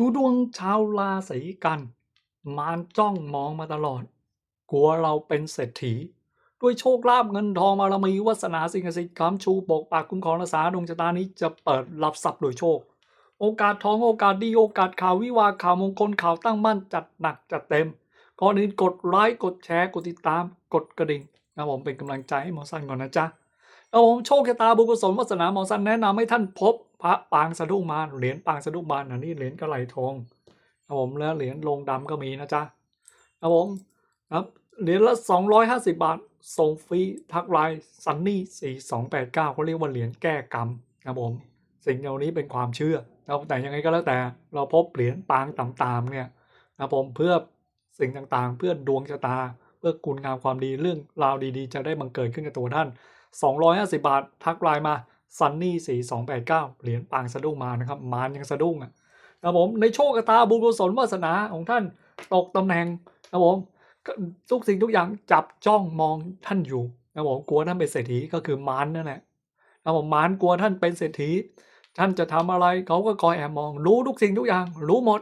ดูดวงชาวราศีกัน มารจ้องมองมาตลอด กลัวเราเป็นเศรษฐี ด้วยโชคลาภเงินทองบารมีวาสนาสิ่งศักดิ์สิทธิ์คำชูปกปักคุ้มครองรักษาดวงชะตานี้จะเปิดรับทรัพย์โดยโชค โอกาสทองโอกาสดีโอกาสข่าววิวาข่าวมงคลข่าวตั้งมั่นจัดหนักจัดเต็มก่อนอื่นกดไลค์กดแชร์กดติดตามกดกระดิ่งนะผมเป็นกำลังใจให้หมอสั้นก่อนนะจ๊ะแล้วผมโชคชะตาบุญกุศลวาสนาหมอสั้นแนะนำให้ท่านพบ พระปางสะดุ้งมารเหรียญปางสะดุ้งมารอันนี้เหรียญกระไหลทองนะผมแล้วเหรียญลงดำก็มีนะจ๊ะนะผมครับเหรียญละ 250 บาท ส่งฟรีทักไลน์ซันนี่4289เขาเรียกว่าเหรียญแก้กรรมนะผมสิ่งเหล่านี้เป็นความเชื่อนะครับแต่ยังไงก็แล้วแต่เราพบเหรียญปางต่ำๆเนี่ยนะผมเพื่อสิ่งต่างๆ เพื่อดวงชะตา เพื่อคุณงามความดีเรื่องราวดีๆ จะได้บังเกิดขึ้นกับตัวท่าน 250 บาททักไลน์มา ซันนี่4289เก้าเหรียญปางสะดุ้งมานะครับ มารยังสะดุ้งอะนะผมในโชคชะตาบุญกุศลวาสนาของท่านตกตำแหน่งนะผมทุกสิ่งทุกอย่างจับจ้องมองท่านอยู่นะผมกลัวท่านเป็นเศรษฐีก็คือมารนั่นแหละนะผมมารกลัวท่านเป็นเศรษฐี ท่านจะทำอะไรเขาก็คอยแอบมอง รู้ทุกสิ่งทุกอย่าง รู้หมด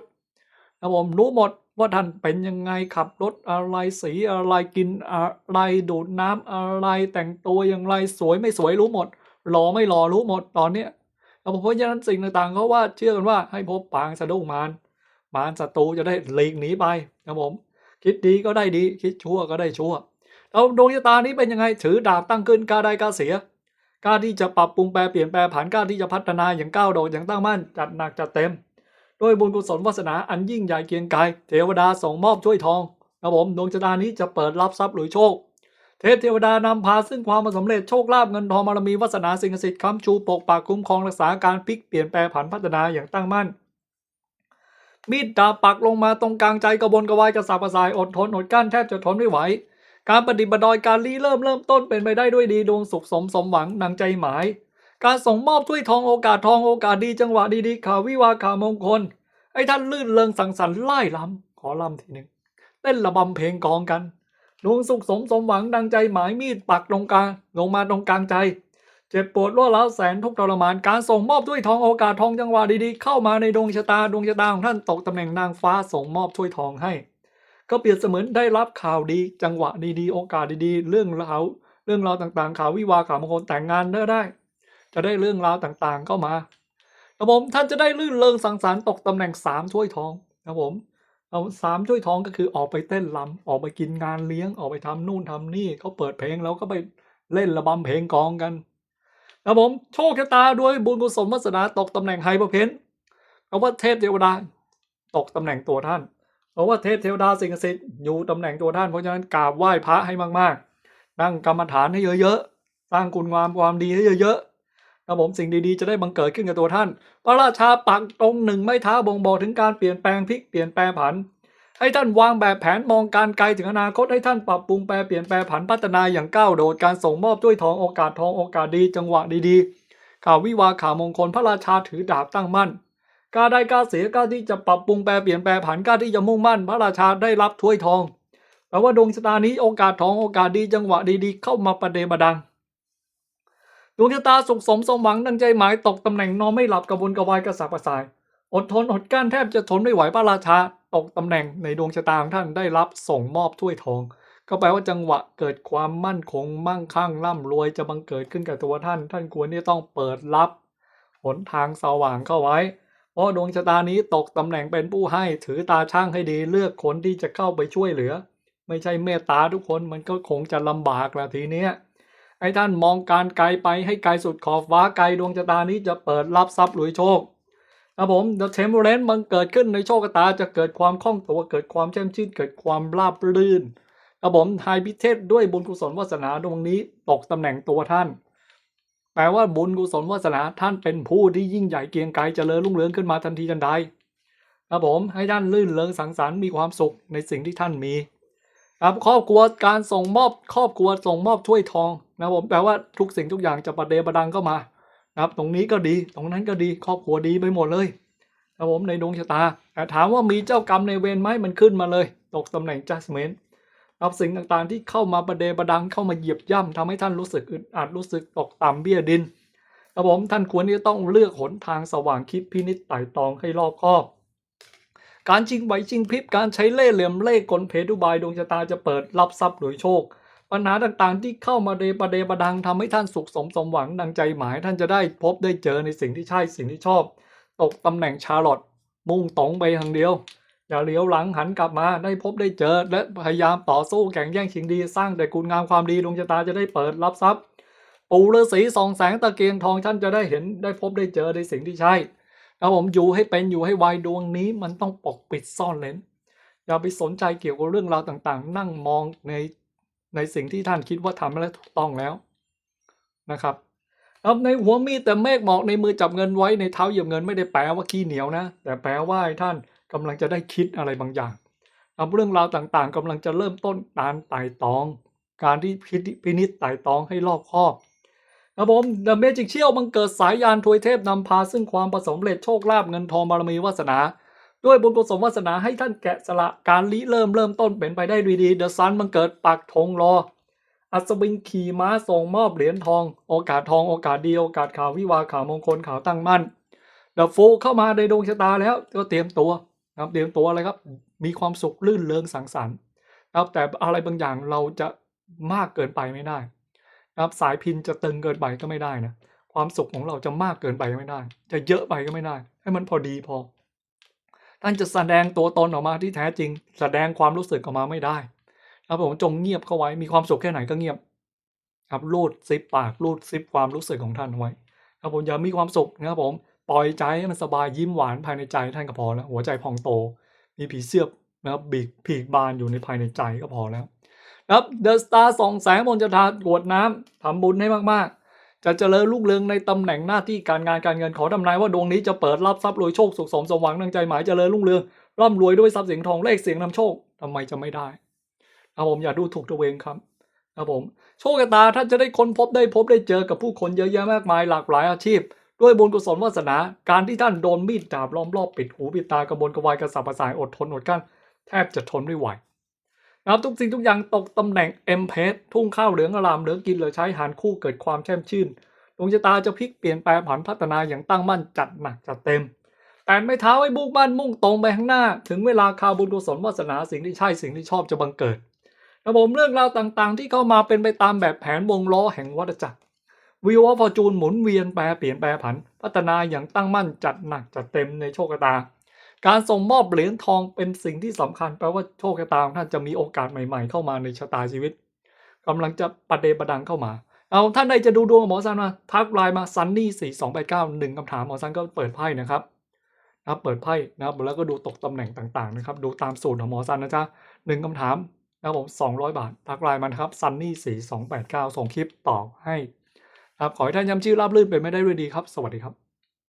นะผมรู้หมดว่าท่านเป็นยังไงขับรถอะไรสีอะไรกินอะไรดูดน้ำอะไรแต่งตัวอย่างไรสวยไม่สวยรู้หมด หล่อไม่หล่อรู้หมดตอนเนี้ยแล้วเพราะฉะนั้นสิ่งต่างๆเขาว่าเชื่อกันว่าให้พบปางสะดุ้งมารมารศัตรูจะได้หลีกหนีไปนะผมคิดดีก็ได้ดีคิดชั่วก็ได้ชั่วแล้วดวงชะตานี้เป็นยังไงถือดาบตั้งขึ้นกล้าได้กล้าเสียกล้าที่จะปรับปรุงแปลเปลี่ยนแปลผันกล้าที่จะพัฒนาอย่างก้าวโดดอย่างตั้งมั่นจัดหนักจัดเต็มด้วยบุญกุศลวาสนาอันยิ่งใหญ่เกียงไกรเทวดาส่งมอบช่วยทองนะผมดวงชะตานี้จะเปิดรับทรัพย์หรือโชค เทพเทวดานำพาซึ่งความสำเร็จโชคลาภเงินทองบารมีวาสนาสิ่งศักดิ์สิทธิ์ค้ำชูปกปักคุ้มครองรักษาการพลิกเปลี่ยนแปลผันพัฒนาอย่างตั้งมั่นมีดดาบปักลงมาตรงกลางใจกระบนกระวายกระสับกระส่ายอดทนอดกั้นแทบจะทนไม่ไหว การปฏิบัติดอยการรีเริ่มเริ่มต้นเป็นไปได้ด้วยดีดวงสุขสมสมหวังดังใจหมาย การส่งมอบถ้วยทองโอกาสทองโอกาสดีจังหวะดีๆข่าววิวาข่าวมงคลให้ท่านลื่นเริงสังสรรค์ไล่ลำขอลำทีหนึ่งเต้นระบำเพลงกองกัน ดวงสุขสมสมหวังดังใจหมายมีดปักตรงกลางลงมาตรงกลางใจ เจ็บปวดรั่วร้าวแสนทุกทรมานการส่งมอบถ้วยทองโอกาสทองจังหวะดีๆ เข้ามาในดวงชะตาดวงชะตาของท่านตกตำแหน่งนางฟ้าส่งมอบถ้วยทองให้ ก็เปรียบเสมือนได้รับข่าวดีจังหวะดีๆ โอกาสดีๆ เรื่องราวเรื่องราวต่างๆข่าววิวาข่าวมงคลแต่งงานได้ได้ จะได้เรื่องราวต่างๆเข้ามาครับผมท่านจะได้ลื่นเริงสังสรรค์ตกตำแหน่งสามถ้วยทองครับผม เอาสามถ้วยท้องก็คือออกไปเต้นรำออกไปกินงานเลี้ยงออกไปทำนู่นทำนี่เขาเปิดเพลงแล้วก็ไปเล่นระบำเพลงกองกันครับผมโชคชะตาด้วยบุญกุศลวาสนาตกตำแหน่งไฮเปอร์เพนเพราว่าเทพเทวดาตกตำแหน่งตัวท่าน เพราะว่าเทพเทวดาสิ่งศักดิ์สิทธิ์อยู่ตำแหน่งตัวท่านเพราะฉะนั้นกราบไหว้พระให้มากๆ นั่งกรรมฐานให้เยอะๆสร้างคุณงามความดีให้เยอะๆ ครับผมสิ่งดีๆ จะได้บังเกิดขึ้นกับตัวท่าน พระราชาปักตรงหนึ่งไม้เท้าบ่งบอกถึงการเปลี่ยนแปลงพลิกเปลี่ยนแปลงผัน ให้ท่านวางแบบแผนมองการไกลถึงอนาคตให้ท่านปรับปรุงแปลเปลี่ยนแปลผันพัฒนาอย่างก้าวโดดการส่งมอบด้วยทองโอกาสทองโอกาสดีจังหวะดีๆ ข่าววิวาข่าวมงคลพระราชาถือดาบตั้งมั่นกล้าได้กล้าเสียกล้าที่จะปรับปรุงแปลเปลี่ยนแปลผันกล้าที่จะมุ่งมั่น พระราชาได้รับถ้วยทองแปลว่าดวงชะตานี้โอกาสทองโอกาสดีจังหวะดีๆ เข้ามาประเดประดัง ดวงชะตาสุขสมสมหวังดังใจหมายตกตำแหน่งนอนไม่หลับกระวนกระวายกระสับกระส่าย อดทนอดกลั้นแทบจะทนไม่ไหวพระราชาตกตำแหน่งในดวงชะตาของท่านได้รับส่งมอบถ้วยทอง ก็แปลว่าจังหวะเกิดความมั่นคงมั่งคั่งร่ำรวยจะบังเกิดขึ้นกับตัวท่าน ท่านควรที่ต้องเปิดรับหนทางสว่างเข้าไว้เพราะดวงชะตานี้ตกตำแหน่งเป็นผู้ให้ถือตาช่างให้ดีเลือกคนที่จะเข้าไปช่วยเหลือ ไม่ใช่เมตตาทุกคนมันก็คงจะลำบากละทีเนี้ย ไอ้ท่านมองการไกลไปให้ไกลสุดขอบฟ้าไกลดวงชะตานี้จะเปิดรับทรัพย์หรือโชคครับผมเดอะเทมเรนมันเกิดขึ้นในโชคชะตาจะเกิดความคล่องตัวเกิดความแช่มชื่นเกิดความราบรื่นครับผมไฮพิเทศด้วยบุญกุศลวาสนาดวงนี้ตกตำแหน่งตัวท่านแปลว่าบุญกุศลวาสนาท่านเป็นผู้ที่ยิ่งใหญ่เกียงไกรเจริญรุ่งเรืองขึ้นมาทันทีทันใดครับผมให้ท่านลื่นเริงสังสรรค์มีความสุขในสิ่งที่ท่านมี ครับครอบครัวการส่งมอบครอบครัวส่งมอบถ้วยทองนะผมแปลว่าทุกสิ่งทุกอย่างจะประเดประดังเข้ามานะครับ ตรงนี้ก็ดีตรงนั้นก็ดีครอบครัวดีไปหมดเลยครับผมในดวงชะตาแต่ถามว่ามีเจ้ากรรมในเวรไหมมันขึ้นมาเลย ตกตำแหน่ง judgment รับสิ่งต่างๆที่เข้ามาประเดประดังเข้ามาเหยียบย่ำทำให้ท่านรู้สึกอึดอัดรู้สึกตกต่ำเบี้ยดินครับผมท่านควรที่จะต้องเลือกหนทางสว่างคิดพินิจไต่ตองให้รอบคอบ การชิงไหวชิงพริบการใช้เล่ห์เหลี่ยมเล่ห์กลเพทุบายดวงชะตาจะเปิดรับทรัพย์โดยโชค ปัญหาต่างๆ ที่เข้ามาเดประเดประดังทำให้ท่านสุขสมสมหวังดังใจหมาย ท่านจะได้พบได้เจอในสิ่งที่ใช่สิ่งที่ชอบ ตกตำแหน่งชาร์ลอตมุ่งตรงไปทางเดียว อย่าเลี้ยวหลังหันกลับมาได้พบได้เจอ และพยายามต่อสู้แข่งแย่งชิงดีสร้างแต่คุณงามความดีดวงชะตาจะได้เปิดรับทรัพย์ ปู่ฤาษีสองแสงตะเกียงทองท่านจะได้เห็นได้พบได้เจอในสิ่งที่ใช่ แล้วผมอยู่ให้เป็นอยู่ให้ไวดวงนี้มันต้องปกปิดซ่อนเลนอย่าไปสนใจเกี่ยวกับเรื่องราวต่างๆ นั่งมองในในสิ่งที่ท่านคิดว่าทำแล้วถูกต้องแล้วนะครับครับในหัวมีแต่เมฆหมอกในมือจับเงินไว้ในเท้าเหยียบเงินไม่ได้แปลว่าขี้เหนียวนะ แต่แปลว่าท่านกำลังจะได้คิดอะไรบางอย่างครับเรื่องราวต่างๆกำลังจะเริ่มต้นการไต่ตอง การที่พินิจพินิจไต่ตองให้รอบคอบ ครับผมเดอะเมจิกเชี่ยวบังเกิดสายยานทวยเทพนำพาซึ่งความประสมเร็จโชคลาภเงินทองบารมีวาสนา ด้วยบุญกุศลวาสนาให้ท่านแกะสละการริเริ่มเริ่มต้นเป็นไปได้ด้วยดีเดอะซันบังเกิดปักธงรอ อัศวินขี่ม้าส่งมอบเหรียญทอง โอกาสทองโอกาสดีโอกาสข่าววิวาข่าวมงคลข่าวตั้งมั่นเดอะฟูเข้ามาในดวงชะตาแล้วก็เตรียมตัวนะครับเตรียมตัวอะไรครับมีความสุขลื่นเริงสังสรรค์นะครับแต่อะไรบางอย่างเราจะมากเกินไปไม่ได้ นะครับสายพินจะตึงเกินไปก็ไม่ได้นะความสุขของเราจะมากเกินไปก็ไม่ได้ จะเยอะไปก็ไม่ได้ ให้มันพอดีพอ ท่านจะแสดงตัวตนออกมาที่แท้จริง แสดงความรู้สึกออกมาไม่ได้ครับผมจงเงียบเข้าไว้มีความสุขแค่ไหนก็เงียบ ครับรูดซิปปากรูดซิปความรู้สึกของท่านเอาไว้ครับผมอย่ามีความสุขนะครับผมปล่อยใจให้มันสบายยิ้มหวานภายในใจท่านก็พอแล้วหัวใจพองโต มีผีเสื้อนะครับบีกผีกบานอยู่ในภายในใจก็พอแล้ว ครับเดอะสตาร์สองแสงบนจะทากวดน้ำทำบุญให้มากๆ จะเจริญรุ่งเรืองในตำแหน่งหน้าที่การงานการเงินขอทำนายว่าดวงนี้จะเปิดรับทรัพย์รวยโชคสุขสมสมหวังดังใจหมายเจริญรุ่งเรืองร่ำรวยด้วยทรัพย์สินทองเลขเสียงนำโชคทำไมจะไม่ได้ครับผมอย่าดูถูกตัวเองครับครับผมโชคชะตาท่านจะได้ค้นพบได้พบได้เจอกับผู้คนเยอะแยะมากมายหลากหลายอาชีพ ด้วยบุญกุศลวาสนา การที่ท่านโดนมีดดาบล้อมรอบปิดหูปิดตากระบนกระวายกระสับกระส่ายอดทนอดกั้นแทบจะทนไม่ไหว นะครับทุกสิ่งทุกอย่างตกตำแหน่งเอ็มเพสทุ่งข้าวเหลืองอลามเหลืองกินเหลือใช้หารคู่เกิดความแช่มชื่นดวงชะตาจะพลิกเปลี่ยนแปลผันพัฒนาอย่างตั้งมั่นจัดหนักจัดเต็ม แต่ไม่เท้าให้บุกบ้านมุ่งตรงไปข้างหน้า ถึงเวลาข่าวบุญกุศลวาสนาสิ่งที่ใช่สิ่งที่ชอบจะบังเกิดระบบเรื่องราวต่างๆ ที่เข้ามาเป็นไปตามแบบแผนวงล้อแห่งวัฏจักรวิวฟอร์จูนหมุนเวียนแปรเปลี่ยนแปรผัน พัฒนาอย่างตั้งมั่นจัดหนักจัดเต็มในโชคชะตา การส่งมอบเหรียญทองเป็นสิ่งที่สำคัญแปลว่าโชคชะตาของท่านจะมีโอกาสใหม่ ๆ เข้ามาในชะตาชีวิตกำลังจะประเดประดังเข้ามา เอาท่านใดจะดูดวงหมอซันมาทักไลน์มาซันนี่สี่สองแปดเก้าหนึ่งคำถามหมอซันก็เปิดไพ่นะครับนะครับเปิดไพ่นะครับแล้วก็ดูตกตำแหน่งต่างๆนะครับดูตามสูตรของหมอซันนะจ๊ะหนึ่งคำถามนะครับผมสองร้อยบาททักไลน์มาครับซันนี่สี่สองแปดเก้าส่งคลิปตอบให้ครับขอให้ท่านย้ำชื่อราบรื่นเป็นไม่ได้ด้วยดีครับ สวัสดีครับ